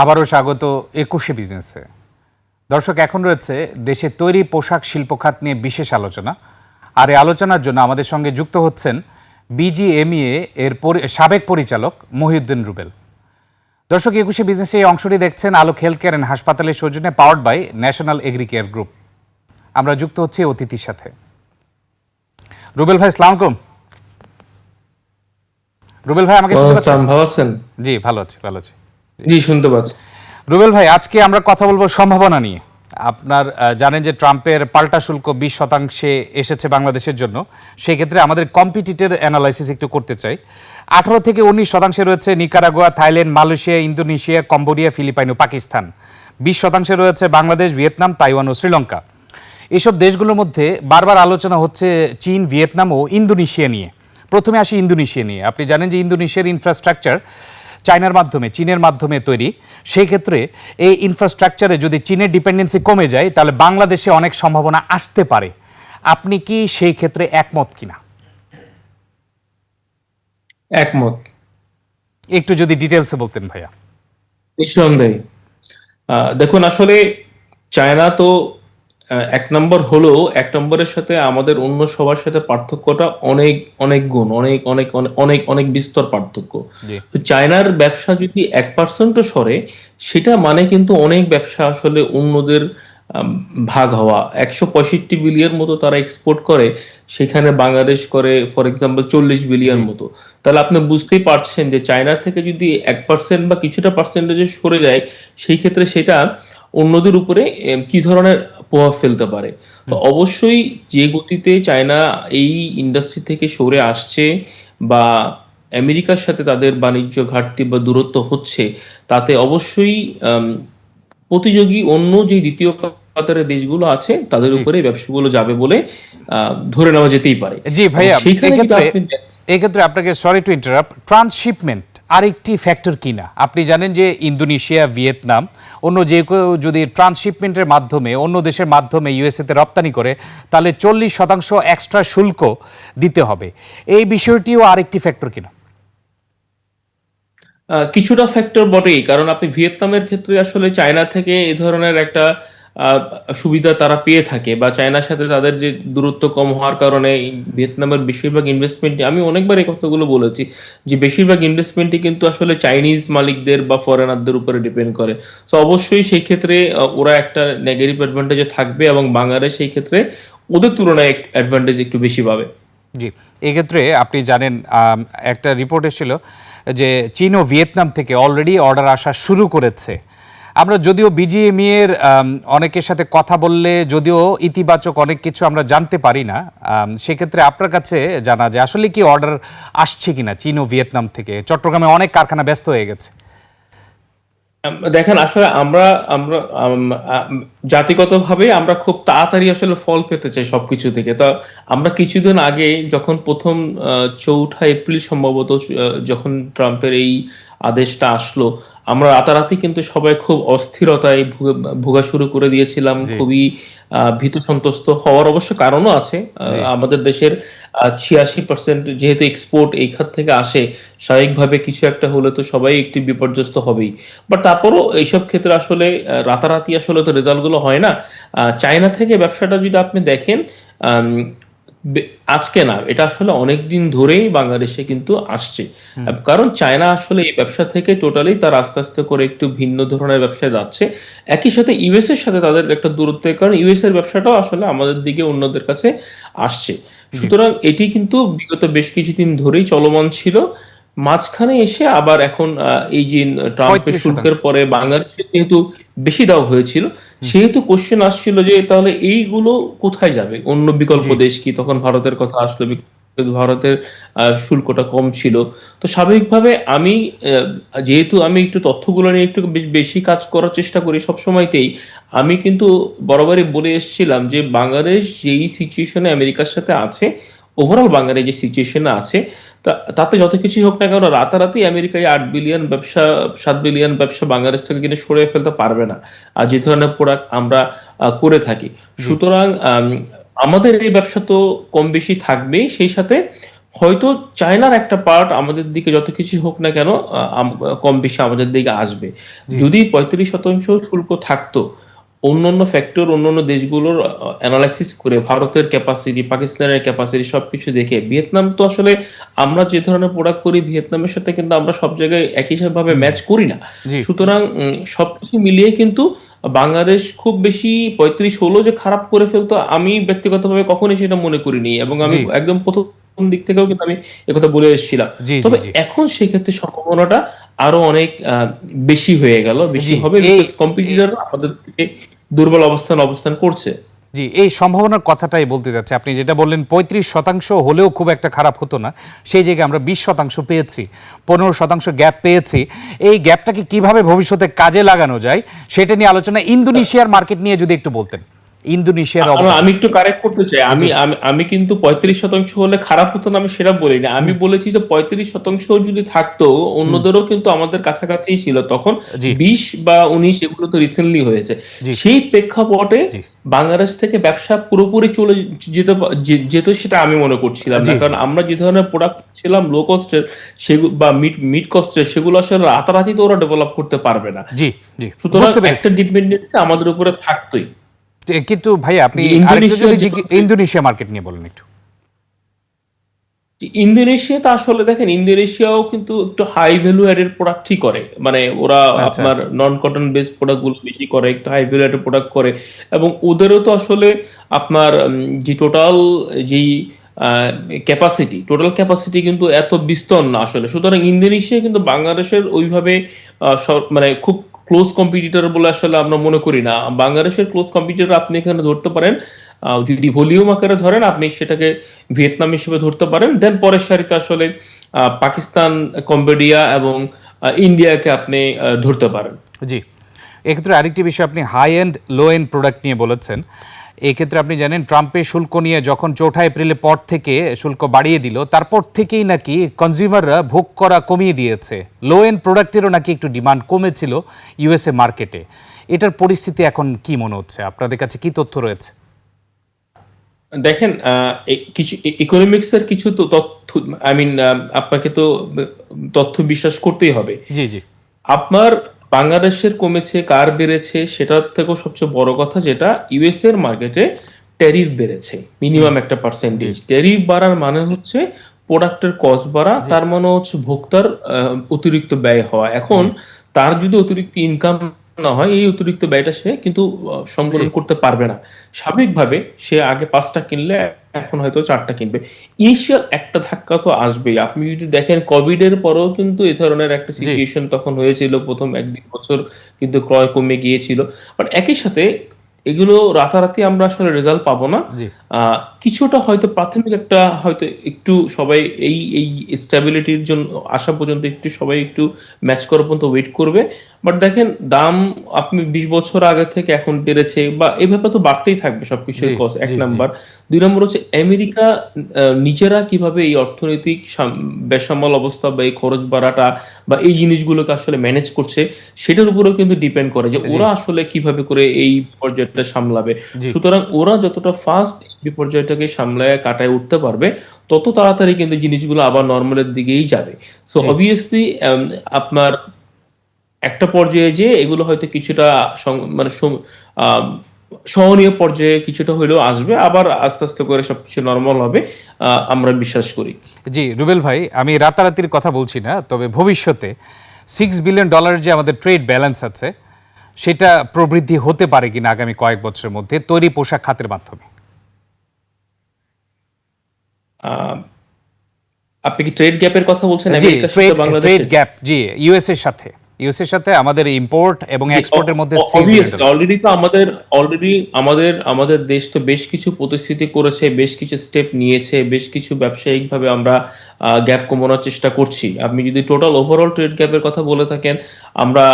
আবারও স্বাগত একুশে বিজনেসে। দর্শক এখন রয়েছে দেশে তৈরি পোশাক শিল্প খাত নিয়ে বিশেষ আলোচনা। আর এই আলোচনার জন্য আমাদের সঙ্গে যুক্ত হচ্ছেন বিজিএমইএ এর সাবেক পরিচালক মহিউদ্দিন রুবেল। দর্শক একুশে বিজনেসে এই অংশটি দেখছেন আলোক হেলথ কেয়ার অ্যান্ড হাসপাতালের সৌজন্যে powered by national agri care group. আমরা যুক্ত হচ্ছি অতিথির সাথে। রুবেল ভাই সালাম আলাইকুম। রুবেল ভাই আমাকে শুনতে পাচ্ছেন? ভালো আছেন? জি ভালো আছি ভালো আছি। জি, শুনতে পাচ্ছি। রুবেল ভাই, আজকে আমরা কথা বলব সম্ভাবনা নিয়ে। আপনার জানেন যে ট্রাম্পের পাল্টা শুল্ক বিশ শতাংশে এসেছে বাংলাদেশের জন্য। সেই ক্ষেত্রে আমাদের কম্পিটিটর অ্যানালাইসিস একটু করতে চাই। আঠারো থেকে উনিশ শতাংশে রয়েছে Nicaragua, Thailand, Malaysia, Indonesia, Cambodia, Philippine ও পাকিস্তান। বিশ শতাংশে রয়েছে বাংলাদেশ, ভিয়েতনাম, তাইওয়ান ও শ্রীলঙ্কা। এসব দেশগুলোর মধ্যে বারবার আলোচনা হচ্ছে চীন, ভিয়েতনাম ও ইন্দোনেশিয়া নিয়ে। প্রথমে আসি ইন্দোনেশিয়া নিয়ে। আপনি জানেন যে ইন্দোনেশিয়ার ইনফ্রাস্ট্রাকচার চায়নার মাধ্যমে চীনের মাধ্যমে তৈরি সেই ক্ষেত্রে এই ইনফ্রাস্ট্রাকচারে যদি চীনের ডিপেন্ডেন্সি কমে যায় তাহলে বাংলাদেশে অনেক সম্ভাবনা আসতে পারে। আপনি কি সেই ক্ষেত্রে একমত কিনা? একমত। একটু যদি ডিটেলসে বলতেন ভাইয়া। নিঃসন্দেহে। দেখুন আসলে চায়না তো এক নম্বর হলেও এক নম্বরের সাথে আমাদের অন্য সবার সাথে পার্থক্যটা অনেক অনেক গুণ অনেক অনেক অনেক অনেক অনেক বিস্তর পার্থক্য। চায়নার ব্যবসা যদি এক পার্সেন্টও সরে সেটা মানে কিন্তু অনেক ব্যবসা আসলে অন্যদের ভাগ হওয়া। একশো পঁয়ষট্টি বিলিয়ন মতো তারা এক্সপোর্ট করে সেখানে বাংলাদেশ করে ফর এক্সাম্পল চল্লিশ বিলিয়ন মতো। তাহলে আপনি বুঝতেই পারছেন যে চায়না থেকে যদি এক পার্সেন্ট বা কিছুটা পার্সেন্টেজে সরে যায় সেই ক্ষেত্রে সেটা অন্যদের উপরে কি ধরনের প্রভাব ফেলতে পারে। তো অবশ্যই যে গতিতে চায়না এই ইন্ডাস্ট্রি থেকে সরে আসছে বা আমেরিকার সাথে তাদের বাণিজ্য ঘাটতি বা দূরত্ব হচ্ছে তাতে অবশ্যই প্রতিযোগী অন্য যে দ্বিতীয় কাতারের দেশগুলো আছে তাদের উপরে ব্যবসাগুলো যাবে বলে আহ, ধরে নেওয়া যেতেই পারে। জি ভাইয়া এক্ষেত্রে এক্ষেত্রে আপনাকে সরি টু ইন্টারাপ্ট ট্রান্সশিপমেন্ট আরেকটি ফ্যাক্টর কিনা আপনি জানেন যে ইন্দোনেশিয়া, ভিয়েতনাম, অন্য যে কেউ যদি ট্রান্সশিপমেন্টের মাধ্যমে, অন্য দেশের মাধ্যমে ইউএসএতে রপ্তানি করে, তাহলে চল্লিশ শতাংশ এক্সট্রা শুল্ক দিতে হবে। এই বিষয়টিও আরেকটি ফ্যাক্টর কিনা কিছুটা ফ্যাক্টর বটেই, কারণ আপনি ভিয়েতনামের ক্ষেত্রে আসলে চায়না থেকে এই ধরনের একটা সুবিধা তারা পেয়ে থাকে বা চায়নার সাথে তাদের যে দূরত্ব কম হওয়ার কারণে ভিয়েতনামের বেশিরভাগ ইনভেস্টমেন্ট আমি অনেকবার এই কথাগুলো বলেছি যে বেশিরভাগ ইনভেস্টমেন্টই কিন্তু আসলে চাইনিজ মালিকদের বা ফরেনারদের উপরে ডিপেন্ড করে। তো অবশ্যই সেই ক্ষেত্রে ওরা একটা নেগেটিভ অ্যাডভান্টেজে থাকবে এবং বাংলাদেশ সেই ক্ষেত্রে ওদের তুলনায় এক অ্যাডভান্টেজ একটু বেশি পাবে। জি, এক্ষেত্রে আপনি জানেন একটা রিপোর্ট এসেছিল যে চীন ও ভিয়েতনাম থেকে অলরেডি অর্ডার আসা শুরু করেছে। আমরা যদিও বিজিএমই এর অনেকের সাথে কথা বললে যদিও ইতিবাচক অনেক কিছু আমরা জানতে পারি না সেক্ষেত্রে আপনার কাছে জানা যায় আসলে কি অর্ডার আসছে কিনা চীন ও ভিয়েতনাম থেকে? চট্টগ্রামে অনেক কারখানা ব্যস্ত হয়ে গেছে। দেখেন আসলে আমরা আমরা আম, আম, জাতিগতভাবে আমরা খুব তাড়াতাড়ি আসলে ফল পেতে চাই সবকিছু থেকে। তা আমরা কিছুদিন আগে যখন প্রথম চৌঠা এপ্রিল সম্ভবত যখন ট্রাম্পের এই আদেশটা আসলো আমরা রাতারাতি কিন্তু সবাই খুব অস্থিরতায় ভুগে- শুরু করে দিয়েছিলাম খুবই ভীত সন্ত্রস্ত হওয়ার অবশ্য কারণও আছে। আমাদের দেশের ছিয়াশি পার্সেন্ট যেহেতু এক্সপোর্ট এই খাত থেকে আসে স্বাভাবিকভাবে কিছু একটা হলে তো সবাই একটু বিপর্যস্ত হবেই। বাট তারপরও এইসব ক্ষেত্রে আসলে রাতারাতি আসলে তো রেজাল্টগুলো হয় না। চায়না থেকে ব্যবসাটা যদি আপনি দেখেন আজকে না এটা আসলে অনেক দিন ধরেই বাংলাদেশে কিন্তু আসছে। কারণ চায়না আসলে এই ব্যবসা থেকে টোটালি তার আস্তে আস্তে করে একটু ভিন্ন ধরনের ব্যবসায় যাচ্ছে। একই সাথে ইউএস এর সাথে তাদের একটা দূরত্ব কারণ ইউএস এর ব্যবসাটাও আসলে আমাদের দিকে অন্যদের কাছে আসছে। সুতরাং এটি কিন্তু বিগত বেশ কিছুদিন ধরেই চলমান ছিল। মাঝখানে এসে আবার এখন এই যে ট্রাম্পের শুল্কের পরে বাংলাদেশে যেহেতু বেশি দেওয়া হয়েছিল সেহেতু কোশ্চেন আসছিল যে তাহলে এইগুলো কোথায় যাবে? অন্য বিকল্প দেশ কি? তখন ভারতের কথা আসলো ভারতের শুল্কটা কম ছিল। তো স্বাভাবিকভাবে আমি যেহেতু আমি একটু তথ্যগুলো নিয়ে একটু বেশ- বেশি কাজ করার চেষ্টা করি সব সময়তেই আমি কিন্তু বরাবরই বলে এসেছিলাম যে বাংলাদেশ যেই সিচুয়েশনে আমেরিকার সাথে আছে ওভারঅল বাংলাদেশ যে সিচুয়েশনে আছে তাতে যত কিছুই হোক না কেন রাতারাতি আমেরিকায় আট বিলিয়ন ব্যবসা সাত বিলিয়ন ব্যবসা বাংলাদেশ থেকে কিন্তু সরে ফেলতে পারবে না। আর যে ধরনের প্রোডাক্ট আমরা করে থাকি। সুতরাং আমাদের এই ব্যবসা তো কম বেশি থাকবেই সেই সাথে হয়তো চায়নার একটা পার্ট আমাদের দিকে যত কিছু হোক না কেন কম বেশি আমাদের দিকে আসবে। যদি পঁয়ত্রিশ শতাংশ শুল্ক থাকতো অন্যান্য ফ্যাক্টর অন্যান্য দেশগুলোর অ্যানালাইসিস করে ভারতের ক্যাপাসিটি পাকিস্তানের ক্যাপাসিটি সবকিছু দেখে ভিয়েতনাম তো আসলে আমরা যে ধরনের প্রোডাক্ট করি ভিয়েতনামের সাথে কিন্তু আমরা সব জায়গায় একই ভাবে ম্যাচ করি না। সুতরাং সবকিছু মিলিয়ে কিন্তু বাংলাদেশ খুব বেশি পঁয়ত্রিশ হলো যে খারাপ করে ফেলতো আমি ব্যক্তিগতভাবে কখনোই সেটা মনে করিনি এবং আমি একদম প্রথম দিক থেকেও কিন্তু আমি একথা বলে এসেছিলাম। তবে এখন সেক্ষেত্রে সম্ভাবনাটা আরও অনেক বেশি হয়ে গেল বেশি হবে কম্পিটিটর আমাদের থেকে দুর্বল অবস্থান অবস্থান করছে। জি, এই সম্ভাবনার কথাটাই বলতে যাচ্ছে। আপনি যেটা বললেন, পঁয়ত্রিশ শতাংশ হলেও খুব একটা খারাপ হতো না। সেই জায়গায় আমরা বিশ শতাংশ পেয়েছি, পনেরো শতাংশ গ্যাপ পেয়েছি। এই গ্যাপটাকে কীভাবে ভবিষ্যতে কাজে লাগানো যায়, সেটা নিয়ে আলোচনা ইন্দোনেশিয়ার মার্কেট নিয়ে যদি একটু বলতেন। ইন্দোনেশিয়ার আমি- একটু কারেক্ট করতে চাই। আমি আমি কিন্তু পঁয়ত্রিশ শতাংশ হলে খারাপ হতো না আমি সেটা বলি না আমি বলেছি যে পঁয়ত্রিশ শতাংশ যদি থাকতো অন্যদেরও কিন্তু আমাদের কাছাকাছি ছিল। তখন বিশ বা উনিশ এগুলো তো রিসেন্টলি হয়েছে। সেই প্রেক্ষাপটে বাংলাদেশ থেকে ব্যবসা পুরোপুরি চলে যেতে যেত সেটা আমি মনে করছিলাম না। কারণ আমরা যে ধরনের প্রোডাক্ট ছিলাম লো কস্টের সেগুলো বা মিড মিড কস্টের সেগুলো আসলে রাতারাতি তো ওরা ডেভেলপ করতে পারবে না। জি জি। সুতরাং একটা ডিপেন্ডেন্সি আমাদের উপরে থাকতোই। কিন্তু ভাই আপনি ইন্দোনেশিয়া মার্কেট নিয়ে বলেন একটু। ইন্দোনেশিয়া তো আসলে দেখেন ইন্দোনেশিয়াও কিন্তু একটু হাই ভ্যালু এডেড প্রোডাক্টই করে। মানে ওরা আচ্ছা। আপনার নন কটন বেস প্রোডাক্টগুলো বেশি করে একটু হাই ভ্যালু এডেড প্রোডাক্ট করে এবং ওদেরও তো আসলে আপনার যে টোটাল যেই ক্যাপাসিটি টোটাল ক্যাপাসিটি কিন্তু এত বিস্তর না আসলে। সুতরাং ইন্দোনেশিয়া কিন্তু বাংলাদেশের ওইভাবে মানে খুব ক্লোজ কম্পিটিটর বলে আসলে আমরা মনে করি না। বাংলাদেশের ক্লোজ কম্পিটিটর আপনি এখানে ধরতে পারেন যদি ভলিউম আকারে ধরেন, আপনি সেটাকে ভিয়েতনাম হিসেবে ধরতে পারেন। দেন পরের সারিতে আসলে পাকিস্তান, কম্বোডিয়া এবং ইন্ডিয়াকে আপনি ধরতে পারেন। জি। এক্ষেত্রে আরেকটি বিষয় আপনি high end low end product নিয়ে বলেছেন। এক্ষেত্রে আপনি জানেন ট্রাম্পের শুল্ক নিয়ে যখন চৌঠা এপ্রিলের পর থেকে শুল্ক বাড়িয়ে দিল তারপর থেকেই নাকি কনজিউমাররা ভোগ করা কমিয়ে দিয়েছে। লো এন্ড প্রোডাক্টেরও নাকি একটু ডিমান্ড কমেছিল ইউএসএ মার্কেটে এটার পরিস্থিতি এখন কি মনে হচ্ছে? আপনাদের কাছে কি তথ্য রয়েছে? দেখেন কিছু ইকোনমিক্স এর কিছু তো তথ্য আই মিন আপনাকে তো তথ্য বিশ্বাস করতেই হবে। জি জি। আপনার বাংলাদেশের কমেছে কার বেড়েছে সেটার থেকেও সবচেয়ে বড় কথা যেটা ইউএস এর মার্কেটে ট্যারিফ বেড়েছে মিনিমাম একটা পার্সেন্টেজ ট্যারিফ বাড়ার মানে হচ্ছে প্রোডাক্টের কস্ট বাড়া তার মানে হচ্ছে ভোক্তার অতিরিক্ত ব্যয় হওয়া। এখন তার যদি অতিরিক্ত ইনকাম না হয় এই অতিরিক্ত ব্যয়টা সে কিন্তু সংকলন করতে পারবে না। স্বাভাবিকভাবে সে আগে পাঁচটা কিনলে এখন হয়তো চারটা কিনবে। ইনিশিয়াল একটা ধাক্কা তো আসবেই। আপনি যদি দেখেন কোভিড এর পরেও কিন্তু এই ধরনের একটা সিচুয়েশন তখন হয়েছিল। প্রথম এক দুই বছর কিন্তু ক্রয় কমে গিয়েছিল। বাট একই সাথে এগুলো রাতারাতি আমরা আসলে রেজাল্ট পাবো না। কিছুটা হয়তো প্রাথমিক একটা হয়তো একটু সবাই এই এই স্টেবিলিটির জন্য আসা পর্যন্ত একটু সবাই একটু ম্যাচ করার পর্যন্ত ওয়েট করবে। বাট দেখেন দাম আপনি বিশ বছর আগে থেকে এখন বেড়েছে বা এইভাবে তো বাড়তেই থাকবে সবকিছুর জি, কস্ট এক। নাম্বার দুই নম্বর হচ্ছে আমেরিকা নিজেরা কীভাবে এই অর্থনৈতিক সাম- বেসামাল অবস্থা বা এই খরচ বাড়াটা বা এই জিনিসগুলোকে আসলে ম্যানেজ করছে সেটার উপরেও কিন্তু ডিপেন্ড করে যে ওরা আসলে কীভাবে করে এই পর্যায়টা সামলাবে। সুতরাং ওরা যতটা ফাস্ট বিপর্যয়টাকে সামলায় কাটায় উঠতে পারবে তত তাড়াতাড়ি কিন্তু জিনিসগুলো আবার নর্মালের দিকেই যাবে। সো। অবভিয়াসলি আপনার একটা পর্যায়ে যে এগুলো হয়তো কিছুটা মানে সহনীয় পর্যায়ে কিছুটা হলেও আসবে আবার আস্তে আস্তে করে সবকিছু নর্মাল হবে আমরা বিশ্বাস করি। জি রুবেল ভাই আমি রাতারাতির কথা বলছি না তবে ভবিষ্যতে সিক্স বিলিয়ন ডলারের যে আমাদের ট্রেড ব্যালেন্স আছে সেটা প্রবৃদ্ধি হতে পারে কিনা আগামী কয়েক বছরের মধ্যে তৈরি পোশাক খাতের মাধ্যমে। আপনি কি ট্রেড গ্যাপের কথা বলছেন? ট্রেড গ্যাপ জি ইউএস এর সাথে। ইউএস সাথে আমাদের ইম্পোর্ট এবং এক্সপোর্টের মধ্যে। অলরেডি তো আমাদের অলরেডি আমাদের আমাদের দেশ তো বেশ কিছু প্রতিশ্রুতি করেছে বেশ কিছু স্টেপ নিয়েছে বেশ কিছু ব্যবসায়িকভাবে আমরা গ্যাপ কমানোর চেষ্টা করছি। আপনি যদি টোটাল ওভারঅল ট্রেড গ্যাপের কথা বলে থাকেন আমরা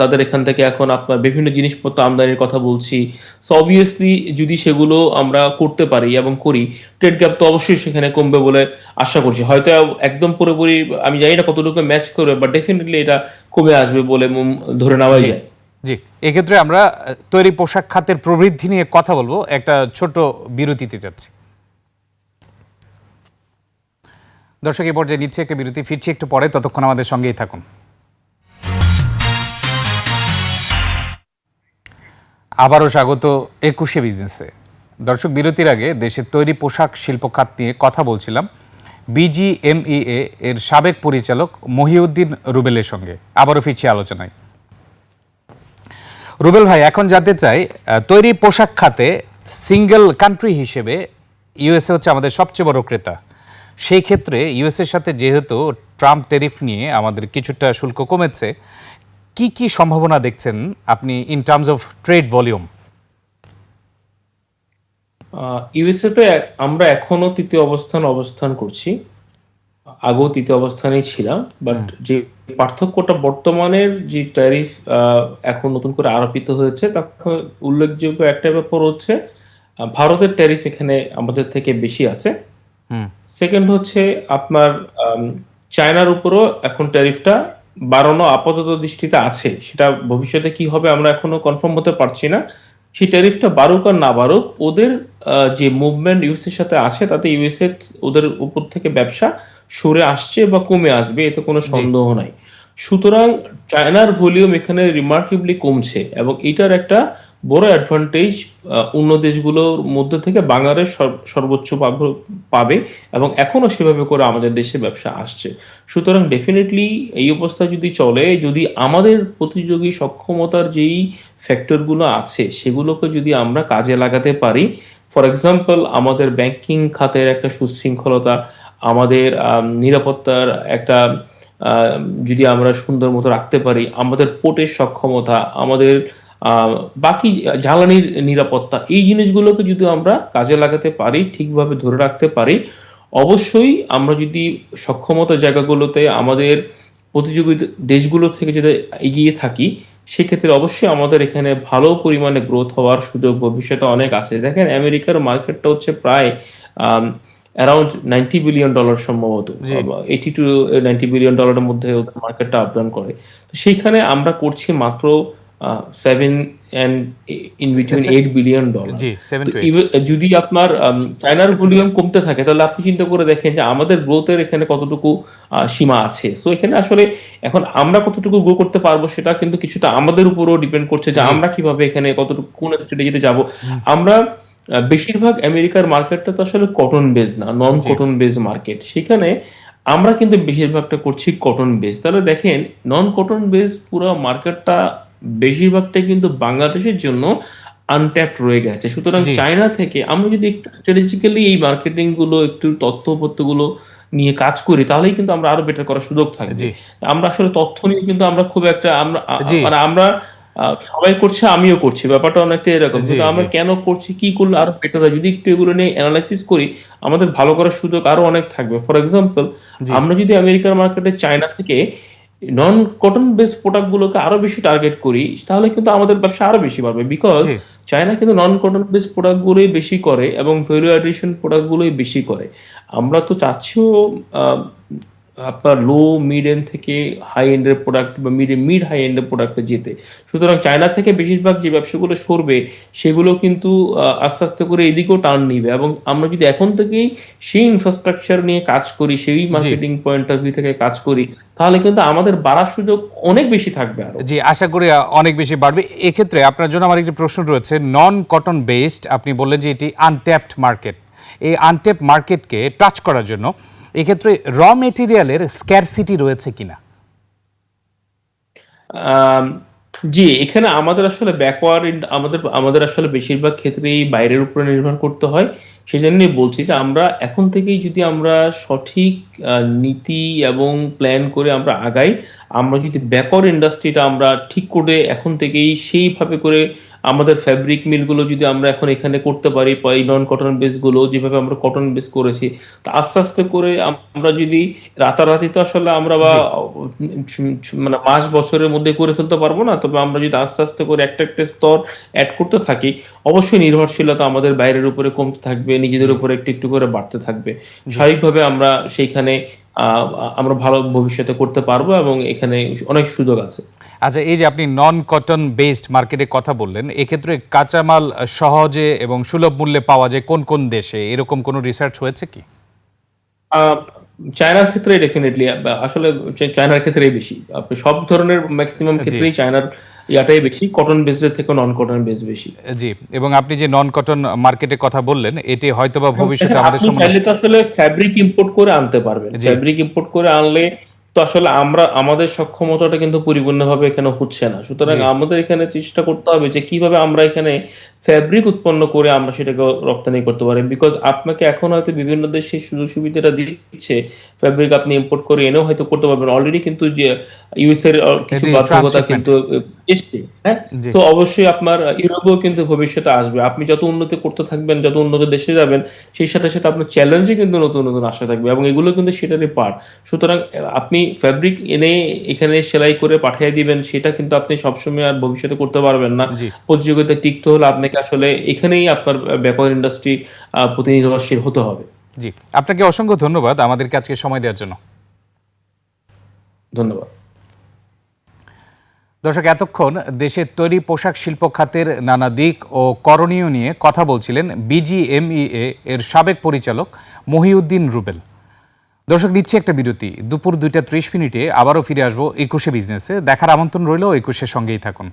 তাদের এখান থেকে এখন আপনার বিভিন্ন জিনিসপত্র আমদানির কথা বলছি। সো অবভিয়াসলি যদি সেগুলো আমরা করতে পারি এবং করি ট্রেড গ্যাপ তো অবশ্যই সেখানে কমবে বলে আশা করছি। হয়তো একদম পুরোপুরি আমি জানি না কতটুকু ম্যাচ করবে বাট ডেফিনেটলি এটা কমে আসবে বলে ধরে নেওয়াই যায়। জি। এক্ষেত্রে আমরা তৈরি পোশাক খাতের প্রবৃদ্ধি নিয়ে কথা বলব। একটা ছোট বিরতিতে যাচ্ছি। দর্শক এই পর্যায়ে নিচ্ছে একটা বিরতি, ফিরছি একটু পরে, ততক্ষণ আমাদের সঙ্গেই থাকুন। আবারও স্বাগত একুশে বিজনেসে। দর্শক, বিরতির আগে দেশের তৈরি পোশাক শিল্প খাত নিয়ে কথা বলছিলাম বিজিএমইএ এর সাবেক পরিচালক মহিউদ্দিন রুবেলের সঙ্গে। আবারও ফিরছি আলোচনায়। রুবেল ভাই, এখন জানতে চাই তৈরি পোশাক খাতে সিঙ্গেল কান্ট্রি হিসেবে ইউএসএ হচ্ছে আমাদের সবচেয়ে বড় ক্রেতা। সেই ক্ষেত্রে ইউএসএর সাথে যেহেতু ট্রাম্প ট্যারিফ নিয়ে আমাদের কিছুটা শুল্ক কমেছে কি কি সম্ভাবনা দেখছেন আপনি in terms of trade volume USA তে আমরা এখনও তৃতীয় অবস্থান অবস্থান করছি। আগেও তৃতীয় অবস্থানেই ছিলাম বাট যে পার্থক্যটা বর্তমানের যে ট্যারিফ এখন নতুন করে আরোপিত হয়েছে তখন উল্লেখযোগ্য একটা ব্যাপার হচ্ছে ভারতের ট্যারিফ এখানে আমাদের থেকে বেশি আছে। সেকেন্ড হচ্ছে আপনার চায়নার উপরও এখন ট্যারিফটা বাড়ানো আপাতত দৃষ্টিতে আছে। সেটা ভবিষ্যতে কি হবে আমরা এখনও কনফার্ম হতে পারছি না। সেই ট্যারিফটা বাড়ুক আর না বাড়ুক ওদের যে মুভমেন্ট ইউএস এর সাথে আছে তাতে ইউএসএ ওদের উপর থেকে ব্যবসা সরে আসছে বা কমে আসবে এতে কোনো সন্দেহ নাই। সুতরাং চায়নার ভলিউম এখানে রিমার্কেবলি কমছে এবং এটার একটা বড় অ্যাডভান্টেজ অন্য দেশগুলোর মধ্যে থেকে বাংলাদেশ সর- সর্বোচ্চ পাবে এবং এখনও সেভাবে করে আমাদের দেশে ব্যবসা আসছে। সুতরাং ডেফিনেটলি এই অবস্থা যদি চলে, যদি আমাদের প্রতিযোগী সক্ষমতার যেই ফ্যাক্টরগুলো আছে, সেগুলোকে যদি আমরা কাজে লাগাতে পারি ফর এক্সাম্পল আমাদের ব্যাংকিং খাতের একটা সুশৃঙ্খলতা, আমাদের নিরাপত্তার একটা যদি আমরা সুন্দর মতো রাখতে পারি, আমাদের পোর্টের সক্ষমতা, আমাদের বাকি জ্বালানির নিরাপত্তা এই জিনিসগুলোকে যদি আমরা কাজে লাগাতে পারি ঠিকভাবে ধরে রাখতে পারি অবশ্যই আমরা যদি সক্ষমতা জায়গাগুলোতে আমাদের প্রতিযোগী দেশগুলো থেকে যদি এগিয়ে থাকি সেক্ষেত্রে অবশ্যই আমাদের এখানে ভালো পরিমাণে গ্রোথ হওয়ার সুযোগ ভবিষ্যতে অনেক আছে। দেখেন আমেরিকার মার্কেটটা হচ্ছে প্রায় অ্যারাউন্ড নাইনটি বিলিয়ন ডলার সম্ভবত। এইটি টু নাইনটি বিলিয়ন ডলারের মধ্যে মার্কেটটা আপডাউন করে। তো সেইখানে আমরা করছি মাত্র seven and in between eight billion dollar যদি আপনার চায়নার ভলিউম কমতে থাকে তাহলে আপনি চিন্তা করে দেখেন যে আমাদের গ্রোথের এখানে কতটুকু সীমা আছে। সো এখানে আসলে এখন আমরা কতটুকু গ্রো করতে পারব সেটা কিন্তু কিছুটা আমাদের উপরও ডিপেন্ড করছে যে আমরা কীভাবে এখানে কতটুকু কোন স্ট্র্যাটেজিতে যাব। আমরা বেশিরভাগ আমেরিকার মার্কেটটা তো আসলে কটন বেস না নন কটন বেস মার্কেট সেখানে আমরা কিন্তু বেশিরভাগটা করছি কটন বেস তাহলে দেখেন নন কটন বেস পুরো মার্কেটটা বেশিরভাগটাই কিন্তু বাংলাদেশের জন্য আনট্যাপড রয়ে গেছে। সুতরাং চায়না থেকে আমরা যদি একটু স্ট্র্যাটেজিক্যালি এই মার্কেটিংগুলো একটু তথ্যপত্রগুলো নিয়ে কাজ করি তাহলেই কিন্তু আমরা আরও বেটার করার সুযোগ থাকবে। আমরা আসলে তথ্য নিয়ে কিন্তু আমরা খুব একটা আমরা মানে আমরা সবাই করছে আমিও করছি। ব্যাপারটা অনেকটা এরকম। কিন্তু আমরা কেন করছি কি করলে আরও বেটার হয় যদি একটু এগুলো নিয়ে অ্যানালাইসিস করি আমাদের ভালো করার সুযোগ আরও অনেক থাকবে। ফর এক্সাম্পল আমরা যদি আমেরিকার মার্কেটে চায়না থেকে নন কটন বেস প্রোডাক্ট গুলোকে আরও বেশি টার্গেট করি তাহলে কিন্তু আমাদের ব্যবসা আরও বেশি বাড়বে বিকজ। চায়না কিন্তু নন কটন বেস প্রোডাক্ট গুলোই বেশি করে এবং ভ্যালু অ্যাডিশন প্রোডাক্ট গুলোই বেশি করে আমরা তো চাচ্ছিও আহ, আপনার লো মিড এন্ড থেকে হাই এন্ডের প্রোডাক্ট বা মিড মিড হাই এন্ডের প্রোডাক্টে যেতে। সুতরাং চায়না থেকে বেশিরভাগ যে ব্যবসাগুলো সরবে সেগুলো কিন্তু আস্তে আস্তে করে এদিকেও টার্ন নিবে। এবং আমরা যদি এখন থেকেই সেই ইনফ্রাস্ট্রাকচার নিয়ে কাজ করি সেই মার্কেটিং পয়েন্ট অফ ভিউ থেকে কাজ করি তাহলে কিন্তু আমাদের বাড়ার সুযোগ অনেক বেশি থাকবে আরও। জি আশা করি অনেক বেশি বাড়বে। এক্ষেত্রে আপনার জন্য আমার একটি প্রশ্ন রয়েছে নন কটন বেসড আপনি বললেন যে এটি আনট্যাপড মার্কেট এই আনট্যাপ মার্কেটকে টাচ করার জন্য এক্ষেত্রে র মেটেরিয়ালের স্ক্যারসিটি রয়েছে কিনা? জি, এখানে আমাদের আসলে ব্যাকওয়ার্ড আমাদের আমাদের আসলে বেশিরভাগ ক্ষেত্রেই বাইরের উপরে নির্ভর করতে হয়। সেজন্যই বলছি যে আমরা এখন থেকেই যদি আমরা সঠিক নীতি এবং প্ল্যান করে আমরা আগাই, আমরা যদি ব্যাকওয়ার্ড ইন্ডাস্ট্রিটা আমরা ঠিক করে এখন থেকেই সেইভাবে করে আমাদের ফ্যাব্রিক মিলগুলো যদি আমরা এখন এখানে করতে পারি নন কটন বেসগুলো যেভাবে আমরা কটন বেস করেছি তা আস্তে আস্তে করে আমরা যদি রাতারাতি তো আসলে আমরা বা মানে মাস বছরের মধ্যে করে ফেলতে পারব না তবে আমরা যদি আস্তে আস্তে করে একটা একটা স্তর অ্যাড করতে থাকি অবশ্যই নির্ভরশীলতা আমাদের বাইরের উপরে কমতে থাকবে নিজেদের উপরে একটু একটু করে বাড়তে থাকবে। স্বাভাবিকভাবে আমরা সেইখানে আমরা ভালো ভবিষ্যতে করতে পারব এবং এখানে অনেক সুযোগ আছে। আচ্ছা এই যে আপনি নন কটন বেসড মার্কেটে কথা বললেন এক্ষেত্রে কাঁচামাল সহজে এবং সুলভ মূল্যে পাওয়া যায় কোন কোন দেশে? এরকম কোনো রিসার্চ হয়েছে কি? চায়নার ক্ষেত্রে ডেফিনেটলি আসলে চায়নার ক্ষেত্রে বেশি। আপনি সব ধরনের ম্যাক্সিমাম ক্ষেত্রেই চায়নার ইয়াটাই বেশি কটন বেসড থেকে নন কটন বেস বেশি। জি এবং আপনি যে নন কটন মার্কেটের কথা বললেন এটি হয়তোবা ভবিষ্যতে আমাদের চাইলে তো আসলে ফ্যাব্রিক ইম্পোর্ট করে আনতে পারবেন। ফ্যাব্রিক ইম্পোর্ট করে আনলে তো আসলে আমরা আমাদের সক্ষমতাটা কিন্তু পরিপূর্ণভাবে এখানে হচ্ছে না। সুতরাং আমাদের এখানে চেষ্টা করতে হবে যে কীভাবে আমরা এখানে ফ্যাব্রিক উৎপন্ন করে আমরা সেটাকে রপ্তানি করতে পারি। বিকজ আপনাকে এখন হয়তো বিভিন্ন দেশ সেই সুযোগ সুবিধাটা দিচ্ছে ফ্যাব্রিক আপনি ইম্পোর্ট করে এনেও হয়তো করতে পারবেন। অলরেডি কিন্তু যে ইউএস এর কিছু এটি বাধ্যকতা কিন্তু হ্যাঁ? তো অবশ্যই আপনার ইউরোপেও কিন্তু ভবিষ্যতে আসবে। আপনি যত উন্নতি করতে থাকবেন যত উন্নত দেশে যাবেন সেই সাথে সাথে আপনার চ্যালেঞ্জে কিন্তু নতুন নতুন আসা থাকবে এবং এগুলো কিন্তু সেটারই পার্ট সুতরাং আপনি ফ্যাব্রিক এনে এখানে সেলাই করে পাঠিয়ে দিবেন সেটা কিন্তু আপনি সবসময় আর ভবিষ্যতে করতে পারবেন না। প্রতিযোগিতা টিকতে হলে আপনাকে আসলে এখানেই আপনার ব্যাপার ইন্ডাস্ট্রি প্রতিনির্ভরশীল হতে হবে। জি। আপনাকে অসংখ্য ধন্যবাদ আমাদেরকে আজকে সময় দেওয়ার জন্য। ধন্যবাদ। দর্শক এতক্ষণ দেশের তৈরি পোশাক শিল্প খাতের নানা দিক ও করণীয় নিয়ে কথা বলছিলেন বিজিএমইএ এর সাবেক পরিচালক মহিউদ্দিন রুবেল। দর্শক নিচ্ছে একটা বিরতি। দুপুর দুইটা ত্রিশ মিনিটে আবারও ফিরে আসব একুশে বিজনেসে। দেখার আমন্ত্রণ রইল একুশের সঙ্গেই থাকুন।